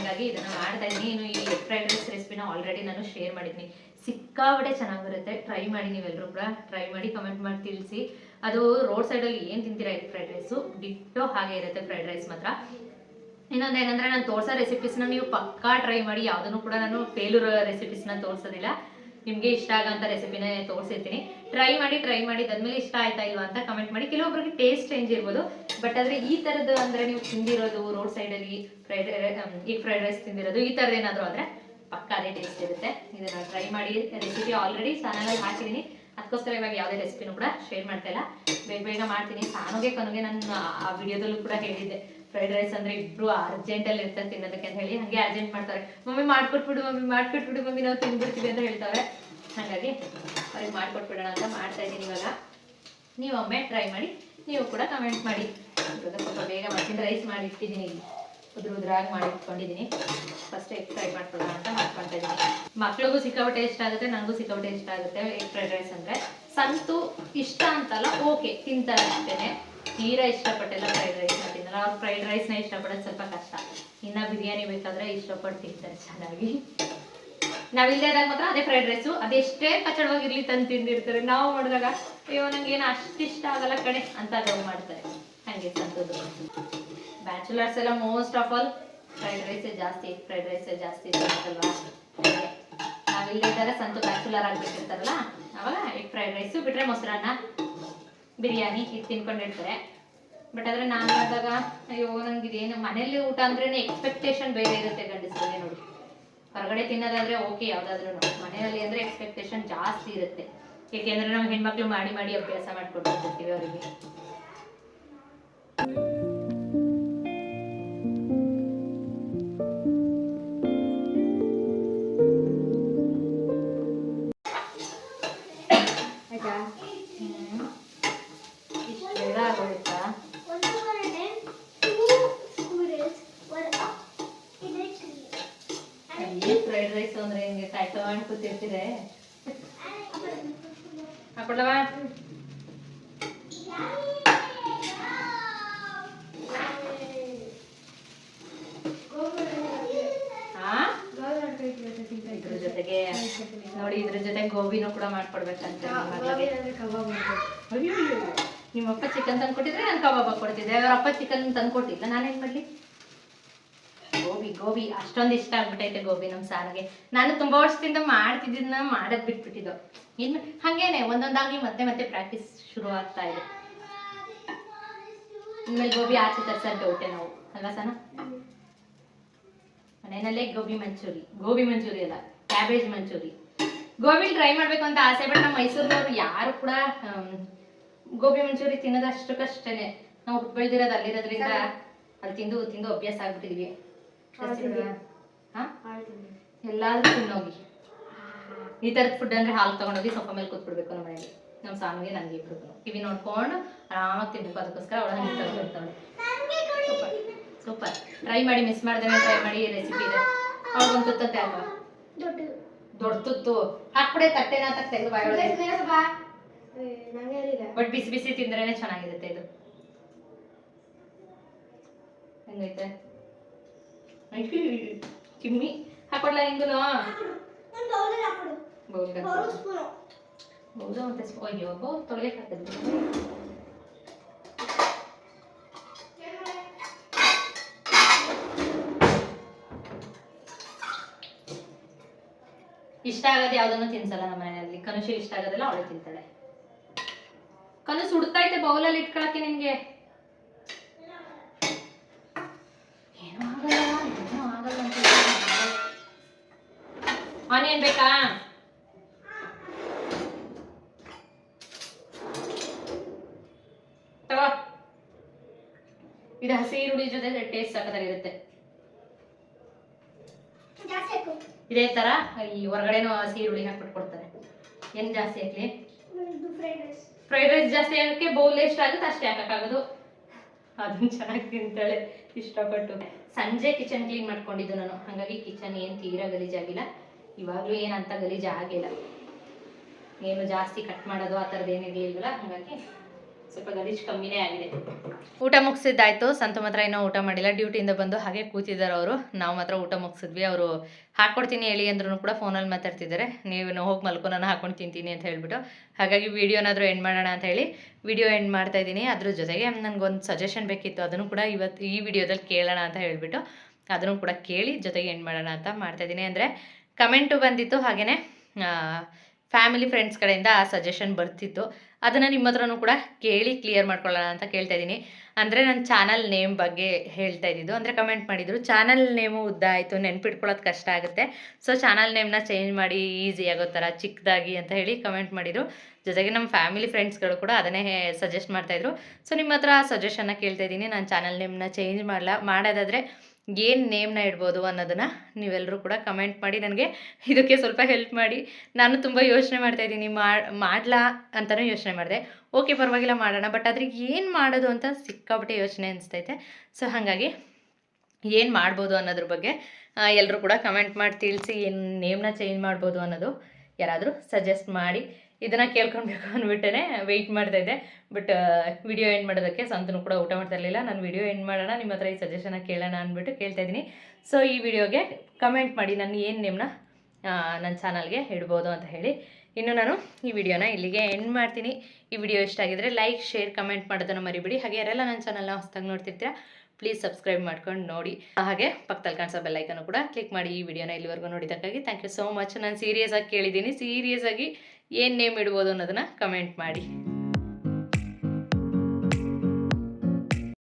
ಹಾಗಾಗಿ ಇದನ್ನ ಮಾಡ್ತಾ ಇದ್ದೀನಿ. ಇನ್ನು ಈ ಎಗ್ ಫ್ರೈಡ್ ರೈಸ್ ರೆಸಿಪಿನ ಆಲ್ರೆಡಿ ನಾನು ಶೇರ್ ಮಾಡಿದ್ದೀನಿ. ಸಿಕ್ಕಾಬಡೆ ಚೆನ್ನಾಗಿ ಬರುತ್ತೆ ಟ್ರೈ ಮಾಡಿ ನೀವೆಲ್ಲರೂ ಕೂಡ ಟ್ರೈ ಮಾಡಿ ಕಮೆಂಟ್ ಮಾಡಿ ತಿಳಿಸಿ. ಅದು ರೋಡ್ ಸೈಡಲ್ಲಿ ಏನು ತಿಂತೀರಾ ಎಗ್ ಫ್ರೈಡ್ ರೈಸು ಬಿಟ್ಟು ಹಾಗೆ ಇರುತ್ತೆ ಫ್ರೈಡ್ ರೈಸ್ ಮಾತ್ರ. ಇನ್ನೊಂದು ಏನಂದ್ರೆ ನಾನು ತೋರ್ಸೋ ರೆಸಿಪೀಸ್ನ ನೀವು ಪಕ್ಕಾ ಟ್ರೈ ಮಾಡಿ, ಯಾವುದನ್ನು ಕೂಡ ನಾನು ಫೇಲೂರ್ ರೆಸಿಪೀಸ್ನ ತೋರಿಸೋದಿಲ್ಲ. ನಿಮಗೆ ಇಷ್ಟ ಆಗಂತ ರೆಸಿಪಿನೇ ತೋರಿಸಿರ್ತೀನಿ. ಟ್ರೈ ಮಾಡಿ ಟ್ರೈ ಮಾಡಿ ಅದಾದ್ಮೇಲೆ ಇಷ್ಟ ಆಯ್ತಾ ಇಲ್ವಾ ಅಂತ ಕಮೆಂಟ್ ಮಾಡಿ. ಕೆಲವೊಬ್ರಿಗೆ ಟೇಸ್ಟ್ ಚೇಂಜ್ ಇರ್ಬೋದು. ಬಟ್ ಆದರೆ ಈ ಥರದ್ದು ಅಂದರೆ ನೀವು ತಿಂದಿರೋದು ರೋಡ್ ಸೈಡಲ್ಲಿ ಫ್ರೈಡ್ ಈಗ ಫ್ರೈಡ್ ರೈಸ್ ತಿಂದಿರೋದು, ಈ ಥರದ್ದು ಏನಾದರೂ ಆದರೆ ಪಕ್ಕ ಅದೇ ಟೇಸ್ಟ್ ಇರುತ್ತೆ. ಇದನ್ನು ಟ್ರೈ ಮಾಡಿ ರೆಸಿಪಿ ಆಲ್ರೆಡಿ ಚಾನಲಲ್ಲಿ ಹಾಕಿದ್ದೀನಿ ಅದಕ್ಕೋಸ್ಕರ ಇವಾಗ ಯಾವುದೇ ರೆಸಿಪಿನೂ ಕೂಡ ಶೇರ್ ಮಾಡ್ತಾ ಇಲ್ಲ. ಬೇಗ ಬೇಗ ಮಾಡ್ತೀನಿ. ಸಾನುಗೆ ಕನುಗೆ ನಾನು ಆ ವಿಡಿಯೋದಲ್ಲೂ ಕೂಡ ಹೇಳಿದ್ದೆ. ಫ್ರೈಡ್ ರೈಸ್ ಅಂದ್ರೆ ಇಬ್ರು ಅರ್ಜೆಂಟಲ್ಲಿ ಇರ್ತಾರೆ ತಿನ್ನೋದಕ್ಕೆ ಅಂತ ಹೇಳಿ ಹಂಗೆ ಅರ್ಜೆಂಟ್ ಮಾಡ್ತಾರೆ. ಮಮ್ಮಿ ಮಾಡ್ಕೊಟ್ಬಿಡು ಮಮ್ಮಿ ಮಾಡ್ಕೊಟ್ಬಿಡು, ಮಮ್ಮಿ ನಾವು ತಿನ್ಬಿಡ್ತೀವಿ ಅಂತ ಹೇಳ್ತಾರೆ. ಹಾಗಾಗಿ ಅವ್ರಿಗೆ ಮಾಡ್ಕೊಟ್ಬಿಡೋಣ ಅಂತ ಮಾಡ್ತಾ ಇದ್ದೀನಿ ಇವಾಗ. ನೀವು ಒಮ್ಮೆ ಟ್ರೈ ಮಾಡಿ, ನೀವು ಕೂಡ ಕಮೆಂಟ್ ಮಾಡಿ. ಇವಾಗ ಸ್ವಲ್ಪ ಬೇಗ ಮಾಡ್ತೀನಿ ರೈಸ್ ಮಾಡಿ ಇಟ್ಟಿದ್ದೀನಿ ಉದ್ರ ಉದ್ರಾಗಿ ಮಾಡಿ ಇಟ್ಕೊಂಡಿದ್ದೀನಿ ಫಸ್ಟ್ ಎಗ್ ಫ್ರೈ ಮಾಡ್ಕೊಳ್ಳೋಣ ಅಂತ ಮಾಡ್ಕೊಳ್ತಾ ಇದ್ದೀನಿ. ಮಕ್ಳಿಗೂ ಸಿಕ್ಕಾಪಟ್ಟೆ ಇಷ್ಟ ಆಗುತ್ತೆ ನನಗೂ ಸಿಕ್ಕಾಪಟ್ಟೆ ಇಷ್ಟ ಆಗುತ್ತೆ. ಎಗ್ ಫ್ರೈಡ್ ರೈಸ್ ಅಂದರೆ ಸಂತು ಇಷ್ಟ ಅಂತಲ್ಲ ಓಕೆ ತಿಂತಾರೆ ಅಷ್ಟೇ ತೀರಾ ಇಷ್ಟಪಟ್ಟೆಲ್ಲ ಫ್ರೈಡ್ ರೈಸ್ನ ತಿನ್ನಲ್ಲ ಅವ್ರು ಫ್ರೈಡ್ ರೈಸ್ನ ಇಷ್ಟಪಡೋದು ಸ್ವಲ್ಪ ಕಷ್ಟ. ಇನ್ನು ಬಿರಿಯಾನಿ ಬೇಕಾದ್ರೆ ಇಷ್ಟಪಟ್ಟು ತಿಂತಾರೆ ಚೆನ್ನಾಗಿ. ನಾವಿಲ್ಲದಾಗ ಮಾತ್ರ ಅದೇ ಫ್ರೈಡ್ ರೈಸು ಅದೆಷ್ಟೇ ಕಚಡವಾಗಿರ್ಲಿ ತಂದು ತಿಂದಿರ್ತಾರೆ. ನಾವು ಮಾಡಿದಾಗ ಅಯ್ಯೋ, ನಂಗೆ ಏನು ಅಷ್ಟು ಇಷ್ಟ ಆಗಲ್ಲ ಕಣೆ ಅಂತ ಅದನ್ನು ಮಾಡ್ತಾರೆ. ಹಾಗೆ ಸಂತದ್ದು ಬ್ಯಾಚುಲರ್ಸ್ ಎಲ್ಲ ಮೋಸ್ಟ್ ಆಫ್ ಆಲ್ ಫ್ರೈಡ್ ರೈಸೇ ಜಾಸ್ತಿ ಫ್ರೈಡ್ ರೈಸೇ ಜಾಸ್ತಿ ಅಲ್ವಾ ಹಾಗೆ. ನಾವಿಲ್ಲದಾಗ ಸಂತು ಬ್ಯಾಚುಲರ್ ಆಗಿಬಿಟ್ಟಿರ್ತಾರಲ್ಲ, ಅವಾಗ ಎಗ್ ಫ್ರೈಡ್ ರೈಸು ಬಿಟ್ರೆ ಮೊಸರನ್ನ ಬಿರಿಯಾನಿ ಇದು ತಿನ್ಕೊಂಡಿರ್ತಾರೆ. ಬಟ್ ಆದರೆ ನಾನು ಮಾಡಿದಾಗ ಅಯ್ಯೋ ನಂಗೆ ಇದೇನು ಮನೇಲಿ ಊಟ ಅಂದ್ರೆ ಎಕ್ಸ್ಪೆಕ್ಟೇಷನ್ ಬೇರೆ ಇರುತ್ತೆ ಗಂಡಸರಿಗೆ ನೋಡಿ. ಹೊರಗಡೆ ತಿನ್ನೋದಾದ್ರೆ ಓಕೆ ಯಾವ್ದಾದ್ರು ಮನೆಯಲ್ಲಿ ಅಂದ್ರೆ ಎಕ್ಸ್ಪೆಕ್ಟೇಷನ್ ಜಾಸ್ತಿ ಇರುತ್ತೆ. ಏಕೆಂದರೆ ನಾವು ಹೆಣ್ಮಕ್ಳು ಮಾಡಿ ಮಾಡಿ ಅಭ್ಯಾಸ ಮಾಡ್ಕೊಟ್ಟಿರ್ತೀವಿ ಅವರಿಗೆ. ಆಯ್ತಾ? ತ್ರೀ ಫ್ರೈಡ್ ರೈಸ್ ಅಂದ್ರೆ ಹಿಂಗೆ ಕಾಯಿ ತಗೊಂಡು ಕೂತಿರ್ತೀರೆ? ಹಾಕೊಡ್ಲವಾ? ಹಾ ಇದ್ರ ಜೊತೆಗೆ ನೋಡಿ ಇದ್ರ ಜೊತೆ ಗೋಬಿನೂ ಕೂಡ ಮಾಡ್ಕೊಡ್ಬೇಕಂತ ಅಯ್ಯೋ ಚಿಕನ್ ತಂದು ಕೊಟ್ಟಿದ್ರೆ ನಾನು ಕಬಾಬ್ ಕೊಡ್ತಿದ್ದೆ. ಅವ್ರ ಅಪ್ಪ ಚಿಕನ್ ತಂದ್ಕೊಟ್ಟಿಲ್ಲ ನಾನೇನ್ ಮಾಡ್ಲಿ? ಗೋಬಿ ಗೋಬಿ. ಅಷ್ಟೊಂದು ಇಷ್ಟ ಆಗ್ಬಿಟ್ಟೈತೆ ಗೋಬಿ ನಮ್ಮ ಸಾರಿಗೆ. ನಾನು ತುಂಬಾ ವರ್ಷದಿಂದ ಮಾಡ್ತಿದ್ದನ್ನ ಮಾಡದ್ ಬಿಟ್ಬಿಟ್ಟಿದ್ದು. ಇನ್ನು ಹಂಗೇನೆ, ಒಂದೊಂದಾಗಿ ಮತ್ತೆ ಮತ್ತೆ ಪ್ರಾಕ್ಟೀಸ್ ಶುರು ಆಗ್ತಾ ಇದೆ. ಇನ್ಮೇಲೆ ಗೋಬಿ ಆಚೆ ತರ್ಸೋದು ಡೌಟೆ ನಾವು. ಅಲ್ವಾ ಸನ? ಮನೆಯಲ್ಲೇ ಗೋಬಿ ಮಂಚೂರಿ. ಗೋಬಿ ಮಂಚೂರಿ ಅಲ್ಲ ಕ್ಯಾಬೇಜ್ ಮಂಚೂರಿ. ಗೋಬಿ ಟ್ರೈ ಮಾಡ್ಬೇಕು ಅಂತ ಆಸೆ, ಬಟ್ ನಮ್ಮ ಮೈಸೂರಿನವ್ರು ಯಾರು ಕೂಡ ಗೋಬಿ ಮಂಚೂರಿ ತಿನ್ನೋದು ಅಷ್ಟಕ್ಕಷ್ಟೇನೆ ನಾವು ಬೆಳೆದಿರೋದು ಅಲ್ಲಿರೋದ್ರಿಂದ ಅಲ್ಲಿ ತಿಂದು ತಿಂದು ಅಭ್ಯಾಸ ಆಗ್ಬಿಟ್ಟಿದ್ವಿ. ಎಲ್ಲಾದ್ರೂ ತಿನ್ನೋಗಿ. ಈ ಥರದ ಫುಡ್ ಅಂದ್ರೆ ಹಾಲು ತಗೊಂಡೋಗಿ ಸ್ವಲ್ಪ ಮೇಲೆ ಕೂತ್ಬಿಡ್ಬೇಕು ನಮ್ಮ ಮನೆಯಲ್ಲಿ ನಮ್ಮ ಸಾಮಿಗೆ ನನಗೆ ಇಬ್ರು ಕಿವಿ ನೋಡ್ಕೊಂಡು ಆರಾಮಾಗಿ ತಿನ್ಬೇಕು. ಅದಕ್ಕೋಸ್ಕರ ಅವಳ ಹಂಗೆ ತಗೊಂಡಿರ್ತಾಳೆ ಸೂಪರ್. ಸೂಪರ್. ಟ್ರೈ ಮಾಡಿ ಮಿಸ್ ಮಾಡ್ದೇನೆ ಟ್ರೈ ಮಾಡಿ ರೆಸಿಪಿ ಇದೆ. ಅವ್ಳಿಗೊಂದು ತುತ್ತಂತೆ ಅಲ್ವಾ? ದೊಡ್ಡ ತುತ್ತು. ಹಾಕ್ಬಿಡೆ ತಟ್ಟೆನ ತೆಗೆದು ಹೇಳಿಲ್ಲ ಬಟ್ ಬಿಸಿ ಬಿಸಿ ತಿಂದ್ರೇನೆ ಚೆನ್ನಾಗಿರುತ್ತೆ ಇದು. ಹೆಂಗೈತೆ? ಚಿಮ್ಮಿ ಹಾಕೊಡ್ಲ ಹಿಂಗು ಹೌದು ಮತ್ತೆ ಅಯ್ಯೋ ಬೌಲ್ ಹಾಕಿದ್ವಿ ಇಷ್ಟ ಆಗೋದು ಯಾವ್ದನ್ನು ತಿನ್ಸಲ್ಲ ನಮ್ಮ ಮನೆಯಲ್ಲಿ ಕನುಷಿ ಇಷ್ಟ ಆಗೋದೆಲ್ಲ ಅವಳು ತಿಂತಾಳೆ. ಕನು ಸುಡ್ತೈತೆ ಬೌಲಲ್ಲಿ ಇಟ್ಕೊಳಕ್ಕೆ ನಿನ್ಗೆ. ಏನೂ ಆಗಲ್ಲ ಏನೂ ಆಗಲ್ಲ ಅಂತ ಆನಿಯನ್ ಬೇಕಾ? ತಗೋ. ಇದು ಹಸಿ ಈರುಳ್ಳಿ ಜೊತೆ ಟೇಸ್ಟ್ ಸಕ್ಕತ್ತಾಗಿರುತ್ತೆ ಇದೇ ತರ ಈ ಹೊರಗಡೆನೂ ಹಸಿ ಈರುಳ್ಳಿ ಹಾಕ್ಬಿಟ್ಟು ಕೊಡ್ತಾರೆ. ಏನ್ ಜಾಸ್ತಿ ಹಾಕ್ಲಿ? ಫ್ರೈಡ್ ರೈಸ್ ಫ್ರೈಡ್ ರೈಸ್ ಜಾಸ್ತಿ ಹಾಕಕ್ಕೆ ಬೌಲ್ ಎಷ್ಟು ಆಗುತ್ತೆ ಅಷ್ಟೇ ಹಾಕಕ್ಕಾಗೋದು. ಅದನ್ನ ಚೆನ್ನಾಗಿ ತಿಂತಾಳೆ, ಇಷ್ಟಪಟ್ಟು. ಸಂಜೆ ಕಿಚನ್ ಕ್ಲೀನ್ ಮಾಡ್ಕೊಂಡಿದ್ದು ನಾನು. ಹಾಗಾಗಿ ಕಿಚನ್ ಏನು ತೀರಾ ಗಲೀಜಾಗಿಲ್ಲ ಇವಾಗಲೂ ಏನಂತ ಗಲೀಜ್ ಆಗಿಲ್ಲ. ಏನು ಜಾಸ್ತಿ ಕಟ್ ಮಾಡೋದು ಆ ಥರದ್ದು ಏನಿರಲಿಲ್ವಲ್ಲ, ಹಾಗಾಗಿ ಸ್ವಲ್ಪ ಕಮ್ಮಿನೇ ಆಗಿದೆ. ಊಟ ಮುಗಿಸಿದ್ದಾಯ್ತು. ಸಂತು ಮಾತ್ರ ಇನ್ನೂ ಊಟ ಮಾಡಿಲ್ಲ. ಡ್ಯೂಟಿಯಿಂದ ಬಂದು ಹಾಗೆ ಕೂತಿದ್ದಾರೆ ಅವರು. ನಾವು ಮಾತ್ರ ಊಟ ಮುಗಿಸಿದ್ವಿ. ಅವರು ಹಾಕ್ಕೊಡ್ತೀನಿ ಹೇಳಿ ಅಂದ್ರೂ ಕೂಡ ಫೋನಲ್ಲಿ ಮಾತಾಡ್ತಿದ್ದಾರೆ. ನೀವು ಹೋಗಿ ಮಲ್ಕೊ, ನಾನು ಹಾಕೊಂಡು ತಿಂತೀನಿ ಅಂತ ಹೇಳ್ಬಿಟ್ಟು. ಹಾಗಾಗಿ ವೀಡಿಯೋನಾದರೂ ಎಂಡ್ ಮಾಡೋಣ ಅಂತ ಹೇಳಿ ವಿಡಿಯೋ ಎಂಡ್ ಮಾಡ್ತಾ ಇದ್ದೀನಿ. ಅದ್ರ ಜೊತೆಗೆ ನನಗೊಂದು ಸಜೆಷನ್ ಬೇಕಿತ್ತು. ಅದನ್ನು ಕೂಡ ಇವತ್ತು ಈ ವಿಡಿಯೋದಲ್ಲಿ ಕೇಳೋಣ ಅಂತ ಹೇಳಿಬಿಟ್ಟು ಅದನ್ನು ಕೂಡ ಕೇಳಿ ಜೊತೆಗೆ ಎಂಡ್ ಮಾಡೋಣ ಅಂತ ಮಾಡ್ತಾ ಇದ್ದೀನಿ. ಅಂದರೆ ಕಮೆಂಟು ಬಂದಿತ್ತು ಹಾಗೆಯೇ ಫ್ಯಾಮಿಲಿ ಫ್ರೆಂಡ್ಸ್ ಕಡೆಯಿಂದ ಆ ಸಜೆಷನ್ ಬರ್ತಿತ್ತು. ಅದನ್ನು ನಿಮ್ಮ ಹತ್ರನೂ ಕೂಡ ಕೇಳಿ ಕ್ಲಿಯರ್ ಮಾಡ್ಕೊಳ್ಳೋಣ ಅಂತ ಕೇಳ್ತಾ ಇದ್ದೀನಿ ಅಂದರೆ ನನ್ನ ಚಾನಲ್ ನೇಮ್ ಬಗ್ಗೆ ಹೇಳ್ತಾ ಇದ್ದಿದ್ದು. ಅಂದರೆ ಕಮೆಂಟ್ ಮಾಡಿದರು ಚಾನಲ್ ನೇಮು ಉದ್ದ ಆಯಿತು ನೆನ್ಪಿಟ್ಕೊಳ್ಳೋದು ಕಷ್ಟ ಆಗುತ್ತೆ. ಸೊ ಚಾನಲ್ ನೇಮ್ನ ಚೇಂಜ್ ಮಾಡಿ ಈಸಿ ಆಗೋ ಥರ ಚಿಕ್ಕದಾಗಿ ಅಂತ ಹೇಳಿ ಕಮೆಂಟ್ ಮಾಡಿದರು. ಜೊತೆಗೆ ನಮ್ಮ ಫ್ಯಾಮಿಲಿ ಫ್ರೆಂಡ್ಸ್ಗಳು ಕೂಡ ಅದನ್ನೇ ಸಜೆಸ್ಟ್ ಮಾಡ್ತಾಯಿದ್ರು ಸೊ ನಿಮ್ಮ ಹತ್ರ ಆ ಸಜೆಷನ್ನ ಕೇಳ್ತಾ ಇದ್ದೀನಿ ನಾನು ಚಾನಲ್ ನೇಮ್ನ ಚೇಂಜ್ ಮಾಡಲ್ಲ ಮಾಡೋದಾದರೆ ಏನು ನೇಮ್ನ ಇಡ್ಬೋದು ಅನ್ನೋದನ್ನು ನೀವೆಲ್ಲರೂ ಕೂಡ ಕಮೆಂಟ್ ಮಾಡಿ ನನಗೆ ಇದಕ್ಕೆ ಸ್ವಲ್ಪ ಹೆಲ್ಪ್ ಮಾಡಿ. ನಾನು ತುಂಬ ಯೋಚನೆ ಮಾಡ್ತಾ ಇದ್ದೀನಿ. ಮಾಡ್ಲಾ ಅಂತಲೂ ಯೋಚನೆ ಮಾಡಿದೆ. ಓಕೆ ಪರವಾಗಿಲ್ಲ ಮಾಡೋಣ. ಬಟ್ ಅದ್ರಿಗೆ ಏನು ಮಾಡೋದು ಅಂತ ಸಿಕ್ಕಾಪಟ್ಟೆ ಯೋಚನೆ ಅನಿಸ್ತೈತೆ. ಸೊ ಹಾಗಾಗಿ ಏನು ಮಾಡ್ಬೋದು ಅನ್ನೋದ್ರ ಬಗ್ಗೆ ಎಲ್ಲರೂ ಕೂಡ ಕಮೆಂಟ್ ಮಾಡಿ ತಿಳಿಸಿ ಏನು ನೇಮ್ನ ಚೇಂಜ್ ಮಾಡ್ಬೋದು ಅನ್ನೋದು ಯಾರಾದರೂ ಸಜೆಸ್ಟ್ ಮಾಡಿ. ಇದನ್ನು ಕೇಳ್ಕೊಳ್ಬೇಕು ಅಂದ್ಬಿಟ್ಟೇ ವೆಯ್ಟ್ ಮಾಡ್ತಾ ಇದ್ದೆ. ಬಟ್ ವಿಡಿಯೋ ಎಂಡ್ ಮಾಡೋದಕ್ಕೆ ಸಂತನು ಕೂಡ ಊಟ ಮಾಡ್ತಾ ಇರಲಿಲ್ಲ. ನಾನು ವಿಡಿಯೋ ಎಂಡ್ ಮಾಡೋಣ, ನಿಮ್ಮ ಹತ್ರ ಈ ಸಜೆಷನ್ನ ಕೇಳೋಣ ಅಂದ್ಬಿಟ್ಟು ಕೇಳ್ತಾ ಇದ್ದೀನಿ. ಸೊ ಈ ವಿಡಿಯೋಗೆ ಕಮೆಂಟ್ ಮಾಡಿ, ನಾನು ಏನು ನೇಮ್ನ ನನ್ನ ಚಾನಲ್ಗೆ ಇಡ್ಬೋದು ಅಂತ ಹೇಳಿ. ಇನ್ನು ನಾನು ಈ ವಿಡಿಯೋನ ಇಲ್ಲಿಗೆ ಎಂಡ್ ಮಾಡ್ತೀನಿ. ಈ ವಿಡಿಯೋ ಇಷ್ಟ ಆಗಿದ್ರೆ ಲೈಕ್ ಶೇರ್ ಕಮೆಂಟ್ ಮಾಡೋದನ್ನು ಮರಿಬೇಡಿ. ಹಾಗೆ ಯಾರೆಲ್ಲ ನನ್ನ ಚಾನಲ್ನ ಹೊಸ್ದಾಗಿ ನೋಡ್ತಿರ್ತೀರಾ ಪ್ಲೀಸ್ ಸಬ್ಸ್ಕ್ರೈಬ್ ಮಾಡ್ಕೊಂಡು ನೋಡಿ. ಹಾಗೆ ಪಕ್ಕದಲ್ಲಿ ಕಾಣಿಸೋ ಬೆಲ್ಲೈಕನ್ನು ಕೂಡ ಕ್ಲಿಕ್ ಮಾಡಿ ಈ ವಿಡಿಯೋನ ಇಲ್ಲಿವರೆಗೂ ನೋಡಿದ್ದಕ್ಕಾಗಿ ಥ್ಯಾಂಕ್ ಯು ಸೋ ಮಚ್ ನಾನು ಸೀರಿಯಸ್ ಆಗಿ ಕೇಳಿದ್ದೀನಿ. ಸೀರಿಯಸ್ ಆಗಿ ಏನು ನೇಮ್ ಇಡ್ಬೋದು ಅನ್ನೋದನ್ನು ಕಮೆಂಟ್ ಮಾಡಿ.